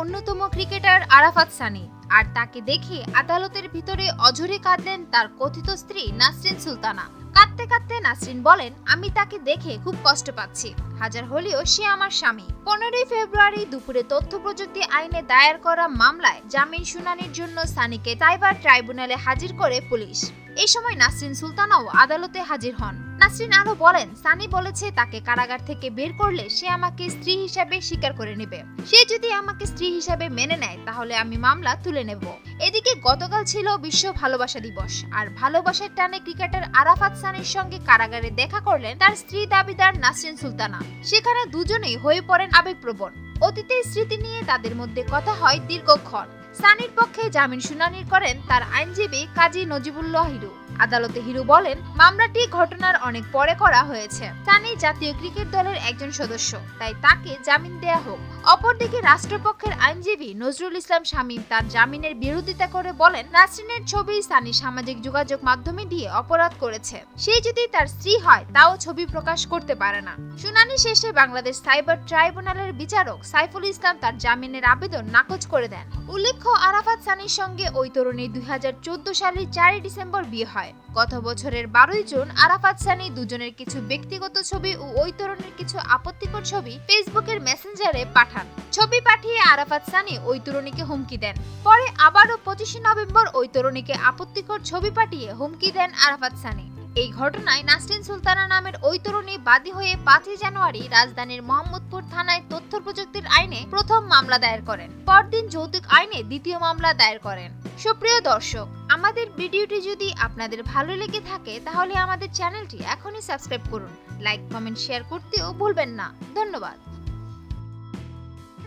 অন্যতম ক্রিকেটার আরাফাত সানি, আর তাকে দেখে আদালতের ভিতরে অঝরে কাঁদলেন তার কথিত স্ত্রী নাসরিন সুলতানা। কাঁদতে কাঁদতে নাসরিন বলেন, আমি তাকে দেখে খুব কষ্ট পাচ্ছি। হাজার হলেও সে আমার স্বামী। পনেরোই ফেব্রুয়ারি দুপুরে তথ্য প্রযুক্তি আইনে দায়ের করা মামলায় জামিন শুনানির জন্য সানিকে সাইবার ট্রাইব্যুনালে হাজির করে পুলিশ। এই সময় নাসরিন সুলতানাও আদালতে হাজির হন। নাসরিন আরও বলেন, সানি বলেছে তাকে কারাগার থেকে বের করলে সে আমাকে স্ত্রী হিসাবে স্বীকার করে নেবে। সে যদি আমাকে স্ত্রী হিসাবে মেনে নেয়, তাহলে আমি মামলা তুলে নেব। এদিকে গতকাল ছিল বিশ্ব ভালোবাসা দিবস, আর ভালোবাসার টানে ক্রিকেটার আরাফাত সানির সঙ্গে কারাগারে দেখা করলেন তার স্ত্রী দাবিদার নাসরিন সুলতানা। সেখানে দুজনেই হয়ে পড়েন আবেগপ্রবণ। অতীতের স্মৃতি নিয়ে তাদের মধ্যে কথা হয় দীর্ঘক্ষণ। সানির পক্ষে জামিন শুনানি করেন তার আইনজীবী কাজী নজিবুল্লাহ হিরু। আদালতে হিরু বলেন, মামলাটি ঘটনার অনেক পরে করা হয়েছে। সানি জাতীয় ক্রিকেট দলের একজন সদস্য, তাই তাকে জামিন দেয়া হোক। অপরদিকে রাষ্ট্রপক্ষের আইনজীবী নজরুল ইসলাম শামীম তার জামিনের বিরোধিতা করে বলেন নাসরিনের ছবি সানি সামাজিক যোগাযোগ মাধ্যমে দিয়ে অপরাধ করেছে। সে যদি তার স্ত্রী হয়, তাও ছবি প্রকাশ করতে পারে না। শুনানি শেষে বাংলাদেশ সাইবার ট্রাইব্যুনালের বিচারক সাইফুল ইসলাম তার জামিনের আবেদন নাকচ করে দেন। উল্লেখ্য, আরাফাত সানির সঙ্গে ওই তরুণীর দুই সালের চারই ডিসেম্বর বিয়ে হয়। গত বছরের বারোই জুন, আরাফাত সানি দুজনের কিছু ব্যক্তিগত ছবি ও ওই তরুণীর কিছু আপত্তিকর ছবি ফেসবুকের মেসেঞ্জারে পাঠান। ছবি পাঠিয়ে আরাফাত সানি ওই তরুণীকে হুমকি দেন। পরে আবারও পঁচিশে নভেম্বর ওই তরুণীকে আপত্তিকর ছবি পাঠিয়ে হুমকি দেন আরাফাত সানি। এই ঘটনায় নাসরিন সুলতানা নামের ওই তরুণী বাদী হয়ে পাঁচই জানুয়ারি রাজধানীর মোহাম্মদপুর থানায় তথ্য প্রযুক্তির আইনে প্রথম মামলা দায়ের করেন। পরদিন যৌতুক আইনে দ্বিতীয় মামলা দায়ের করেন। সুপ্রিয় দর্শক, আমাদের ভিডিওটি যদি আপনাদের ভালো লেগে থাকে তাহলে আমাদের চ্যানেলটি এখনই সাবস্ক্রাইব করুন। লাইক, কমেন্ট, শেয়ার করতেও ভুলবেন না। ধন্যবাদ।